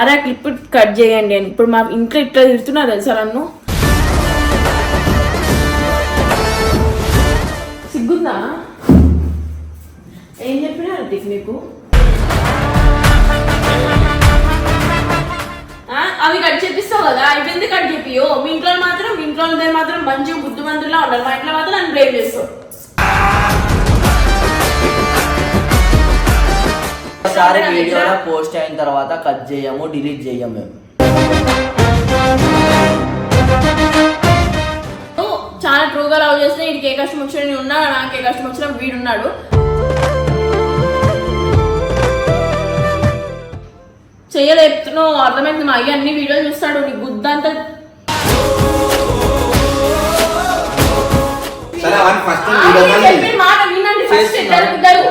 అరే clip cut చేయండి అని. ఇప్పుడు మా ఇంట్లో ఇట్లా తిడుతున్నారు తెలుసా నన్ను? సిగ్గుందా? ఏం చెప్పినా రితిక్ నీకు? అవి కట్ చేపిస్తావు కదా అవి ఎందుకు కట్ చేపియో మీ ఇంట్లో మాత్రం మీ ఇంట్లో మాత్రం మంచిగా బుద్ధిమంతులా ఉండాలి. మా ఇంట్లో మాత్రం నన్ను బ్లేమ్ చేస్తావు. ఒకసారి వీడియోలో పోస్ట్ అయిన తర్వాత కట్ చేయము డిలీట్ చేయము మేము. చాలా ట్రూగా లవ్ చేస్తే వీడికి ఏ కష్టం వచ్చినా నేను ఉన్నా నాకు ఏ కష్టం వచ్చినా వీడున్నాడు చేయలేపుతున్నావు అర్థమైంది మా అయ్య అన్ని వీడియోలు చూస్తాడు. నీ గుద్దంతా సరే ఫస్ట్ వీడియో కాల్ చెప్పిన చేయి. మాట వినండి. ఫస్ట్ ఇద్దరు ఇద్దరు.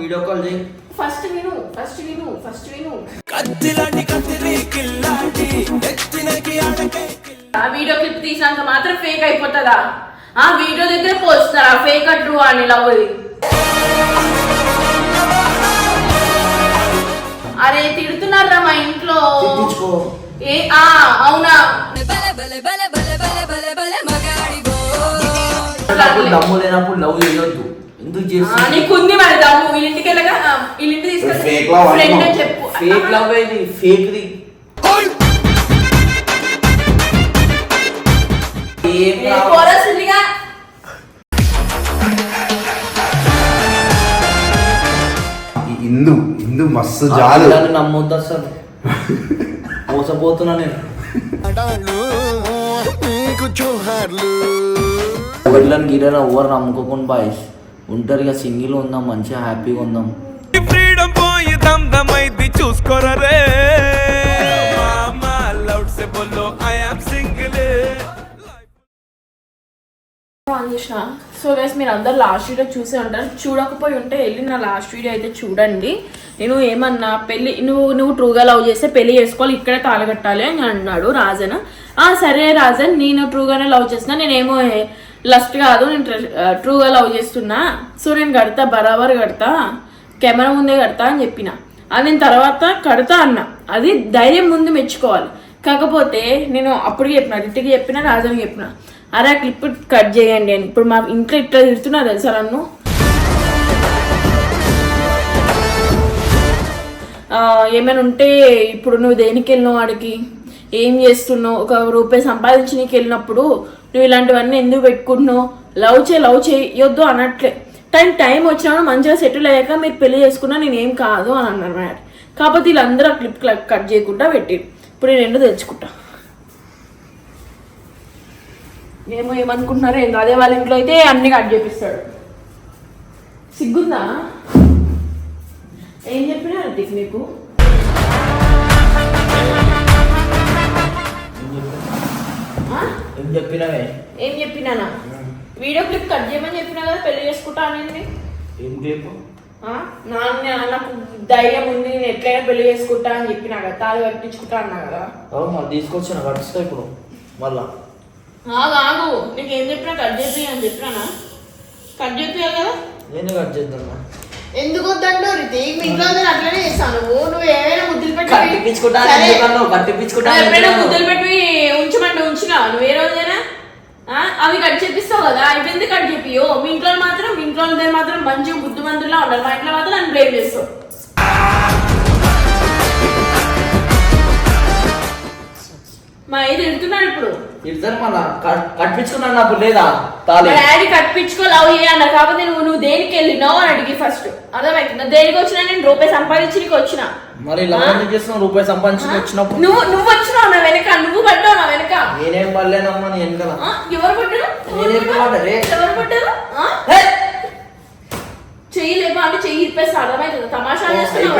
వీడియో కాల్ చేయి. ఫస్ట్ విను ఫస్ట్ విను ఫస్ట్ విను. ఆ వీడియో క్లిప్ తీసినంత మాత్రం ఫేక్ అయిపోతుందా? ఆ వీడియో దగ్గర పోస్తారా ఫేక్ ట్రూ అని లవ్ అరే తిడుతున్నారా మా ఇంట్లో? ఏ ఆ అవునా? బలే బలే బలే బలే బలే బలే బలే మగాడిగో అప్పుడు దమ్ము లేనప్పుడు లవ్ చేయొద్దు. ఎందుకు చేస్తుంది నీకుంది మరి వీళ్ళింటికి వెళ్ళగా తీసుకెళ్ళి. ఫ్రెండ్ అని. చెప్పు. ఫేక్ లవ్ ఇది ఫేక్ ది. ఏం ఇందు ఇందు మస్తు జాలు. నమ్మొద్దు అసలు. మోసపోతున్నా నేను. పిల్లని గిరని ఎవరు నమ్ముకోకుండా బాయ్స్. ఒంటరిగా సింగిల్ ఉందాం మంచిగా హ్యాపీగా ఉందాం. ఫ్రీడమ్ పోయి దమ్ దమ్ అయింది చూసుకోరా సే బోలో ఐ యామ్ సింగిల్ ఆన్ చేసిన. సో గైస్ మీరు అందరు లాస్ట్ వీడియో చూసే ఉంటారు. చూడకపోయి ఉంటే వెళ్ళి నా లాస్ట్ వీడియో అయితే చూడండి. నేను ఏమన్నా పెళ్ళి నువ్వు నువ్వు ట్రూగా లవ్ చేస్తే పెళ్ళి చేసుకోవాలి ఇక్కడే తాళగట్టాలి అని అన్నాడు రాజన్. ఆ సరే రాజన్ నేను ట్రూగానే లవ్ చేస్తున్నా నేనేమో లస్ట్ కాదు నేను ట్రూగా లవ్ చేస్తున్నా. సో నేను కడతా బరాబర్ కడతా కెమెరా ముందే కడతా అని చెప్పిన. అది నేను తర్వాత కడతా అన్న. అది ధైర్యం ముందు మెచ్చుకోవాలి. కాకపోతే నేను అప్పుడు చెప్పిన రితికి చెప్పిన రాజాని చెప్పిన అరే ఆ క్లిప్ కట్ చేయండి అని. ఇప్పుడు మా ఇంట్లో ఇట్లా తిడుతున్నా తెలుసా నన్ను? ఏమైనా ఉంటే ఇప్పుడు నువ్వు దేనికి వెళ్ళినావు వాడికి ఏం చేస్తున్నావు? ఒక రూపాయి సంపాదించి నీకు వెళ్ళినప్పుడు నువ్వు ఇలాంటివన్నీ ఎందుకు పెట్టుకుంటున్నావు? లవ్ చే లవ్ చేయొద్దు అనట్లే కానీ టైం వచ్చినా మంచిగా సెటిల్ అయ్యాక మీరు పెళ్ళి చేసుకున్నా నేనేం కాదు అని అన్నారు కాకపోతే వీళ్ళందరూ ఆ క్లిప్ కట్ చేయకుండా పెట్టారు. ఇప్పుడు నేను ఎండు తెచ్చుకుంటా? ఏమో ఏమనుకుంటున్నారో ఏందో. అదే వాళ్ళ ఇంట్లో అయితే అన్ని కట్ చేపిస్తాడు. సిగ్గుందా? ఏం చెప్పినా రితిక్ నీకు? ఆ? చెప్పినవే ఏం? చెప్పినానా? వీడియో క్లిప్ కట్ చేయమని చెప్పినా కదా పెళ్ళి చేసుకుంటా అనేది. ఏం నా- నాకు ధైర్యం ఉంది నేను ఎట్లయినా పెళ్ళి చేసుకుంటా అని చెప్పినా కదా తాళి కట్టించుకుంటా అన్నా కదా. అవును మరి తీసుకొచ్చిన కట్టిస్తా ఇప్పుడు మళ్ళా. ఆగు ఆగు నీకు ఏం చెప్పినా కట్ చేపి అని చెప్పినానా? కట్ చేపియాలి కదా. నేను కట్ చేద్దాం ఎందుకు వద్దంటో రితిక్ మీ ఇంట్లో అందరూ అట్లనే చేస్తాను నువ్వు నువ్వు ఏమైనా ముద్దులు పెట్టి కట్టిపించుకుంటా సరే. కట్టిపించుకుంటా నువ్వు ఎప్పుడైనా ముద్దులు పెట్టి ఉంచమంటే ఉంచినా నువ్వు ఏ రోజైనా? ఆ? అవి కట్ చేపిస్తావు కదా అవి ఎందుకు కట్ చేపియో మీ ఇంట్లో మాత్రం మీ ఇంట్లో వాళ్ళది మాత్రం మంచిగా బుద్ధిమంతుల్లా ఉండాలి. మా ఇంట్లో మాత్రం నన్ను బ్లేమ్ చేస్తావు. మా ఇది ఎడుతున్నాడు ఇప్పుడు. ఇద్దరు మళ్ళా కట్టించుకున్నాను నాకు లేదా? తాళి. డాడీ కట్టించుకో లవ్ చేయన్న కాకపోతే నువ్వు నువ్వు దేనికి వెళ్ళినావు అని అడిగి ఫస్ట్ అర్థమవుతుందా దేనికి వచ్చినా నేను రూపాయి సంపాదించి నీకు వచ్చిన. మరి ఎందుకు చేస్తున్నావు? రూపాయి సంపాదించుకుని వచ్చినప్పుడు. నువ్వు నువ్వు వచ్చినావు నా వెనక నువ్వు పడ్డావు నా వెనక. నేనేం పడలేనమ్మా నీ వెనకాల. ఆ? ఎవరు పడ్డారు? నేను పడ్డారే? ఎవరు పడ్డారు! చెయ్యి లేపా అంటే చెయ్యి ఇప్పేస్తా అర్థమవుతుంది తమాషా చేస్తున్నావు.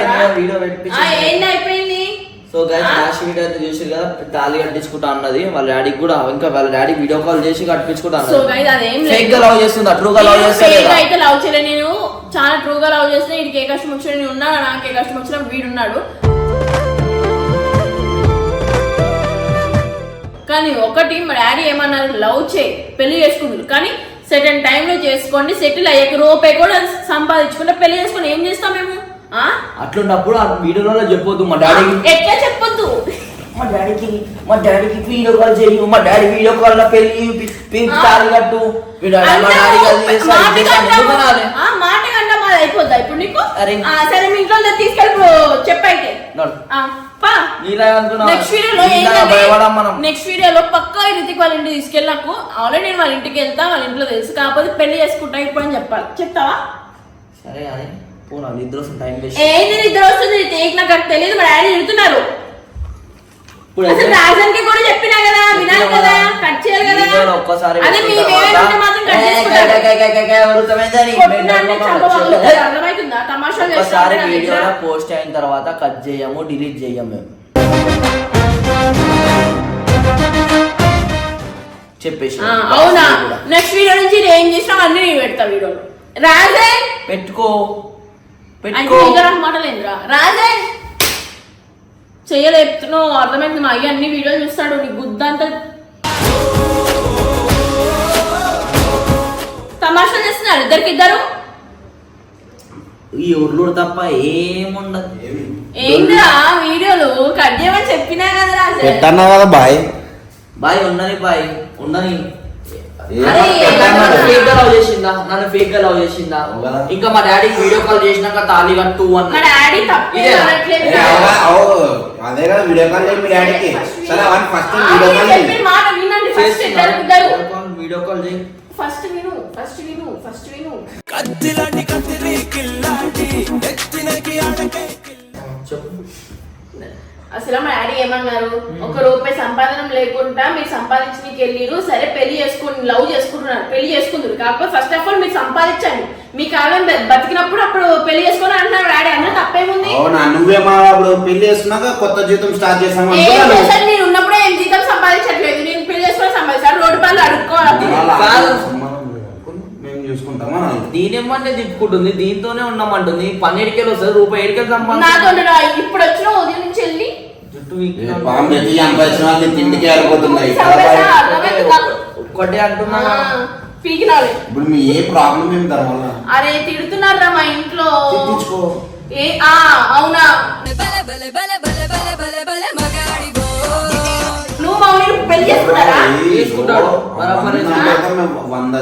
ఏంది అయిపోయింది? So guys? లాస్ట్ వీడియో అయితే చూసి కదా తాళి కట్టించుకుంటా అన్నది వాళ్ళ డాడీకి కూడా ఇంకా వాళ్ళ డాడీ వీడియో కాల్ చేసి కట్టించుకుంటా సో గైస్ అదేం ఫేక్గా లవ్ చేస్తుందా? ట్రూ గా లవ్ చేస్తా అయితే లవ్ చేయలే నేను చాలా ట్రూగా లవ్ చేసిన వీడికి ఏ కష్టం వచ్చినా నేను ఉన్నా నాకు ఏ కష్టం వచ్చినా వీడున్నాడు కానీ ఒకటి మా డాడీ ఏమన్నారు? లవ్ చేయి. పెళ్ళి చేసుకుందరు కానీ సెకండ్ టైంలో చేసుకోండి. సెటిల్ అయ్యాక రూపాయి కూడా సంపాదించుకుంటే పెళ్ళి చేసుకుని ఏం చేస్తాం మేము? అట్లున్నప్పుడు ఆ వీడియోలో చెప్పొద్దు మా డాడీకి ఎట్లా చెప్పొద్దు? మా డాడీకి మా డాడీకి వీడియో కాల్ చేయు మా డాడీ వీడియో కాల్లో పెళ్ళి పింక్ తాళి కట్టు మీ డాడీ మాట? కంటే- మాది అయిపోద్దా ఇప్పుడు నీకు? సరే మీ ఇంట్లో తీసుకెళ్ళి చెప్పైతే? నెక్స్ట్ వీడియోలో నెక్స్ట్ వీడియోలో పక్కా రితిక్ వాళ్ళ ఇంటికి తీసుకెళ్ళి నాకు ఆల్రెడీ నేను వాళ్ళ ఇంటికి వెళ్తా వాళ్ళ ఇంట్లో తెలుసు కాకపోతే పెళ్ళి చేసుకుంటా ఇప్పుడు అని చెప్పాలి. చెప్తావా? సరే పోనా నిద్ర వస్తుంది టైం వేస్ట్. ఏంది నిద్ర వస్తుంది నాకు తెలియదు మా డాడీ తిడుతున్నారు. అసలు రాజన్కి కూడా చెప్పినా కదా వినాలి కదా. కట్ చేయాలి కదా. ఒక్కసారి అదే మీ వేరే మాత్రం కట్. అర్థమవుతుందా? తమాషా చేస్తున్నారు వీడియో పోస్ట్ అయిన తర్వాత కట్ చేయము డిలీట్ చేయము మేము. చెప్పేసి అవునా? నెక్స్ట్ వీడియో నుంచి నేను ఏం చేసినా అన్ని నేను పెడతా వీడియోలో. రాజన్ పెట్టుకో. రాజన్ చెయ్యలేపుతున్నావు అర్థమైంది మా అయ్య అన్ని వీడియోలు చూస్తాడు నీ గుద్ద అంతా. తమాషా చేస్తున్నారు ఇద్దరికి ఇద్దరు? ఈ ఉర్లుడు తప్ప ఏముండదు. ఏందిరా వీడియోలు? కట్ చేయమని చెప్పినా కదా పెట్టన్నా కదా బాయ్. బాయ్ ఉండని బాయ్. ఉండని నన్ను? ఫేక్గా లవ్ చేసిందా? నన్ను ఫేక్గా లవ్ చేసిందా? అవునా? ఇంకా మా డాడీ వీడియో కాల్ చేసినాక తాళి కట్టు మా అన్న అదే కదా వీడియో కాల్ చేయి మీ డాడీకి సరే అవన్నీ first video call video call video call చేయి. ఫస్ట్ విను ఫస్ట్ విను ఫస్ట్ విను. కత్తిలాంటి కత్తిరి కిల్లాంటి అసలు మా డాడీ ఏమన్నారు? ఒక రూపాయి సంపాదన లేకుండా మీరు సంపాదించడానికి వెళ్ళిరు. సరే పెళ్ళి చేసుకుని లవ్ చేసుకుంటున్నారు. పెళ్ళి చేసుకుంటారు కాకపోతే ఫస్ట్ ఆఫ్ ఆల్ మీరు సంపాదించండి. మీ కాలం బతికినప్పుడు అప్పుడు పెళ్ళి చేసుకుని అంటున్నారు డాడీ. అన్న తప్పేముంది? అవునా అప్పుడు పెళ్ళి చేసుకున్నాక కొత్త జీతం స్టార్ట్ చేసాము నేను ఉన్నప్పుడే ఏం జీతం సంపాదించట్లేదు. నేను పెళ్ళి చేసుకొని సంపాదిస్తాను. రోడ్డు పనులు అడుక్కోవాలి అలా కాదు. సంబంధం లేదు. మేము చూసుకుంటామా దీనేమంటే తిప్పుకుంటుంది దీంతోనే ఉన్నామంటుంది పని ఎడికెళ్ళి వస్తుంది రూపాయి నాతో సంపాదించు. ఇప్పుడు వచ్చిన ఉదయం నుంచి వెళ్ళి. జుట్టు ఏ. పాము వాళ్ళు తిండికి అర్థమైంది నాకు. ఒక్కటే అంటున్నా. ఆ, పీకినాలి. ఇప్పుడు మీ ఏ ప్రాబ్లం ఏం దానివల్ల అరే తిడుతున్నారా మా ఇంట్లో? తిట్టించుకో. ఏ ఆ అవునా? బల బల బల బల బల బల బల వంద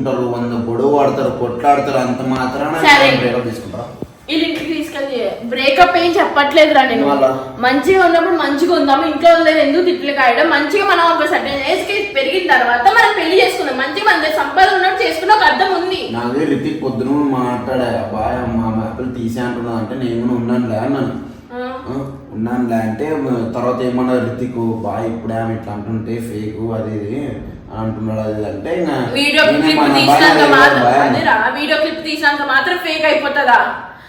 మేము వంద గొడవ ఆడతారు కొట్లాడతారు అంత మాత్రాన. బ్రేకప్ తీసుకుంటారా? వీళ్ళ ఇంటికి తీసుకెళ్ళి బ్రేకప్ ఏం చెప్పట్లేదురా నేను. వాళ్ళ? మంచిగా ఉన్నప్పుడు మంచిగా ఉందాము ఇంట్లో లేదు ఎందుకు తిట్లు కాయడం? మంచిగా మనం ఒక సర్టెన్ ఏజ్కి పెరిగిన తర్వాత మనం పెళ్ళి చేసుకుందాం. మంచిగా మన సంపాదన ఉన్నప్పుడు చేసుకున్న ఒక అర్థం ఉంది. నాదే రితిక్ పొద్దున మాట్లాడా బాయ్ మా మ్యాప్లు తీసే అంటున్నా అంటే నేను అన్నాను ఆ, ఆ, ఉన్నానులే. అంటే తర్వాత ఏమన్నా రితిక్ బాయ్ ఇప్పుడే ఆమె ఇట్లా అంటుంటే ఫేక్ అది ఇది అని అంటున్నాడు అది అంటే వీడియో క్లిప్ తీసినాక మాత్రం వీడియో క్లిప్ తీసినాక మాత్రం ఫేక్ అయిపోతుందా?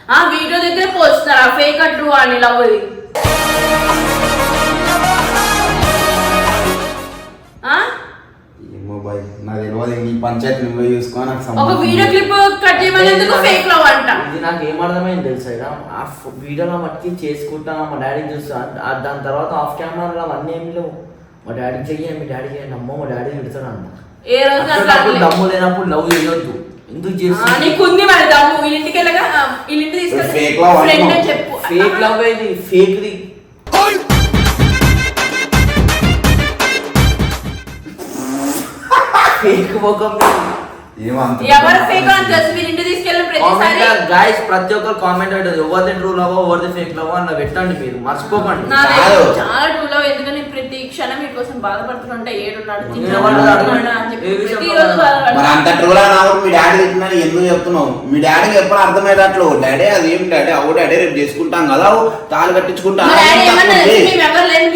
ఆ వీడియో దగ్గర పోస్తారా ఫేక్ అట్రు అని లవ్ ఆ? బాయ్ నా తెలియదు ఈ పంచాయతీ నువ్వే చూసుకో నాకు ఒక సంబంధం వీడియో లేదు. క్లిప్ కట్ చేయమనేందుకు ఫేక్ లవ్ అంట ఇది నాకు ఏమర్థమైంది తెలుసా ఇక ఆ ఫ్- వీడియోలో మట్టి చేసుకుంటా మా డాడీ చూస్తా ఆ దాని తర్వాత ఆఫ్ కెమెరాలో అవన్నీ ఏమి లేవు. మా డాడీ చెయ్యి మీ డాడీ చేయండి అమ్మో మా డాడీ తిడతాడు అంట ఏ రోజు నాకు అట్లాంటప్పుడు రాలేదు. దమ్ము లేనప్పుడు లవ్ చేయొద్దు. ఎందుకు ఆ, చేస్తా నీకుంది మరి దమ్ము వీళ్ళ ఇంటికి వెళ్ళగా ఆ, వీళ్ళ ఇంటికి తీసుకెళ్ళి Fake love ఫ్రెండ్ అని అంటున్నావు. చెప్పు. ఫేక్ లవ్ ఇది ఫేక్ ది గాయస్ ప్రతి ఒక్కరు కామెంట్ పెట్టదు. ఎవరిది ట్రూ లవ్ ఎవరిది ఫేక్ లవ్ అన్న పెట్టండి మీరు. మర్చిపోకండి. చాలా. టూలో ఎందుకని ప్రతి క్షణం మీకోసం బాధపడుతుంటే ఏడున్నాడు మరి అంత ట్రోలా నాకు మీ డాడీ తిట్టినా ఎందుకు చెప్తున్నావు? మీ డాడీకి ఎప్పుడు అర్థమయ్యేటట్లు. డాడీ అది ఏం డాడీ? అవు డాడీ రేపు చేసుకుంటాం కదా అవు తాళి కట్టించుకుంటా.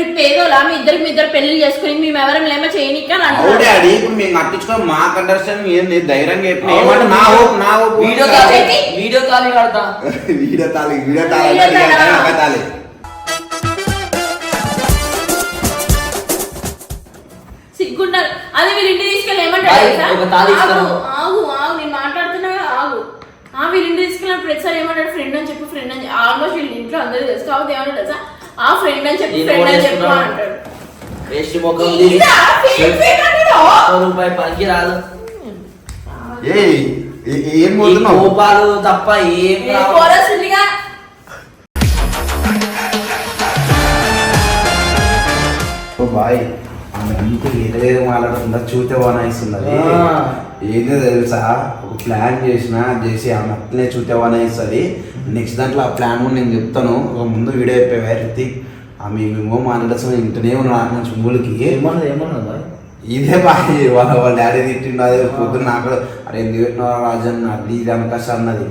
మీరు పేదోలా? మీ ఇద్దరికి మీ ఇద్దరు పెళ్ళి చేసుకుని మేము ఎవరం లేమో చేయనిక అని అంటున్నాడు డాడీ ఇప్పుడు మేము కట్టించుకొని మాకు అండర్స్టాండింగ్ ఏంది ధైర్యంగా చెప్పిన ఏమంటే నా హోప్ నా హోప్ వీడియో కాల్ ఏంటి? వీడియో కాల్ కడతా. వీడియో తాళి వీడియో తాళి వీడియో తాళా? తాళి సిగ్గుంటారు అదే వీళ్ళ ఇంటికి తీసుకెళ్ళి ఏమంటారు తెలుసా? ఒక తాళి ఇస్తాను. ఆగు, ఆగు ఆగు నేను మాట్లాడుతున్నా కదా, ఆగు. ఆ వీళ్ళ ఇంటికి తీసుకెళ్ళిన ప్రతిసారి ఏమంటాడు ఫ్రెండ్ అని చెప్పి ఫ్రెండ్ అని ఆల్మోస్ట్ వీళ్ళ ఇంట్లో అందరూ తెలుసు. కాబట్టి ఏమంటాడు తెలుసా? ఆ ఫ్రెండ్ అని చెప్పి ఫ్రెండ్ అని చెప్పు అంటాడు. వేస్ట్ ముఖం రూపాయి పనికి రాదు. ఏం పోతున్నావు కోపాలు తప్ప ఏం కోరాల్సిందిగా బాయ్. ఆమె ఎంత ఏదో మాట్లాడుతుందా చూతే వనాయిస్తున్నది ఆ. ఏదో తెలుసా? ఒక ప్లాన్ చేసిన చేసి ఆమె అట్లనే చూతే వనాయిస్తుంది నెక్స్ట్ దాంట్లో ఆ ప్లాన్ కూడా నేను చెప్తాను. ఒక ముందు వీడియో అయిపోయా రితిక్ ఆమె మేము మాట్లాడాల్సిన ఇంటనే ఉన్నాను నా చుమ్ములకి ఏమన్నది ఏమన్నది బాయ్ ఇదే బాయ్ వాళ్ళ వాళ్ళ డాడీ తిట్టిండు అదే పొద్దున్న నాకు అరే ఎందుకు పెట్టినావు రాజన్ అది ఇది అనకాశ అన్నది.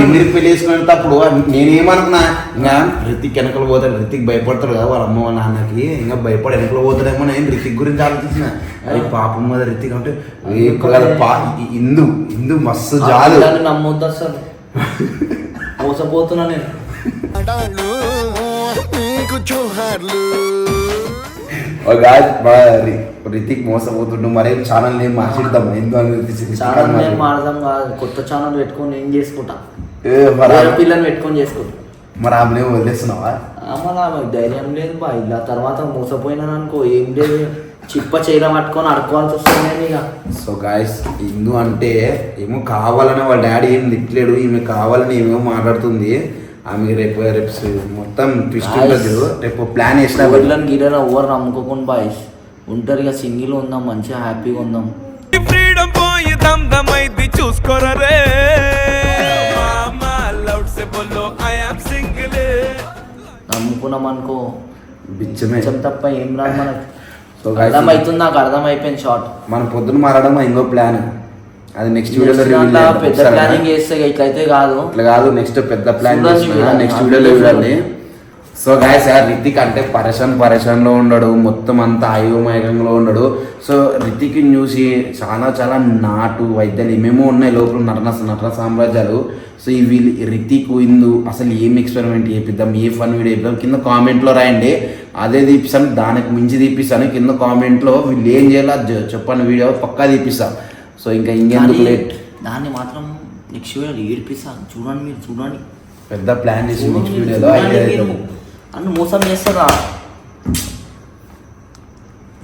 ఈ మీరు పెళ్ళి చేసుకునేటప్పుడు నేనేమనుకున్నా ఇంకా రితిక్ వెనకలు పోతాడు. రితిక్ భయపడతాడు కదా వాళ్ళ అమ్మ వాళ్ళ నాన్నకి. ఇంకా భయపడి వెనకలు పోతాడేమో నేను రితిక్ గురించి ఆలోచించిన. అరే పాపం మీద రితిక్ అంటే పా ఇందు ఇందు మస్తు జాలు. నమ్మొద్దు అసలు. మోసపోతున్నా నేను. ఓ గాయ్ బా రి- రితిక్ మోసపోతుండు. మరి ఛానల్ నేమ్ మార్చిద్దాం? ఎందు అని ఛానల్ మార్చి- మారదాం కాదు. కొత్త ఛానల్ పెట్టుకొని చేసుకుంటా? ఏ మరి ఆ- పిల్లని పెట్టుకొని చేసుకుంటా. మరి ఆమె వదిలేస్తున్నావా? అమ్మ ఆమెకు ధైర్యం లేదు బా. ఇలా తర్వాత మోసపోయినాను అనుకో ఏం లేదు. చిప్ప చేయడం పట్టుకొని అడుకోవాల్సి వస్తుంది ఇక. సో గాయస్ ఇందు అంటే ఏమో కావాలని వాళ్ళ డాడీ ఏం తిట్టలేడు. ఈమె కావాలని ఏమేమో మాట్లాడుతుంది. ఆమె రేపు రేపు మొత్తం ట్విస్ట్. ఉంటుంది రేపు ప్లాన్ వేసిన ఊర్లను గిరలో ఎవరు నమ్ముకోకుండా బాయ్స్ ఒంటరిగా సింగిల్ ఉందాం మంచిగా హ్యాపీగా ఉందాం. ఫ్రీడమ్ పోయి దమ్ దమ్ అయింది చూసుకోరా రే నమ్ముకున్నాం అనుకో. బిచ్చమే. తప్ప ఏం రాదు మనకు. అర్థమైతుంది నాకు అర్థమైపోయింది షార్ట్ మన పొద్దున మారడం ఇంకో ప్లాన్ అది నెక్స్ట్ వీడియోలో రివీల్ పెద్ద ప్లానింగ్ చేస్తే ఇట్లయితే కాదు. ఇట్లా కాదు నెక్స్ట్ పెద్ద ప్లాన్. నెక్స్ట్ ఆ వీడియోలో వీడియో చూడండి. సో గాయస్ సార్ రితిక్ అంటే పరేషాన్ పరేషాన్లో ఉండడు. మొత్తం అంతా అయోమయంలో ఉండడు. సో రితిక్ చూసి చాలా చాలా నాటు వైద్యాలు ఏమేమో ఉన్నాయి లోపల నటన నటన సామ్రాజ్యాలు. సో వీళ్ళు రితిక్ ఇందు అసలు ఏం ఎక్స్పెరిమెంట్ చేపిద్దాం ఏ ఫన్ వీడియో చేపిద్దాం కింద కామెంట్లో రాయండి. అదే తీపిస్తాను దానికి మించి తీపిస్తాను. కింద కామెంట్లో వీళ్ళు ఏం చేయాలో చెప్పండి వీడియో పక్కా తీపిస్తాను సో ఇంకా ఇంకెందుకు లేట్ దాన్ని మాత్రం నెక్స్ట్ వీడియో ఏడిపిస్తా. చూడండి మీరు చూడండి. పెద్ద ప్లాన్ చేసి నెక్స్ట్ వీడియోలో మీరు. ఐడియా అన్ను మోసం చేస్తారా?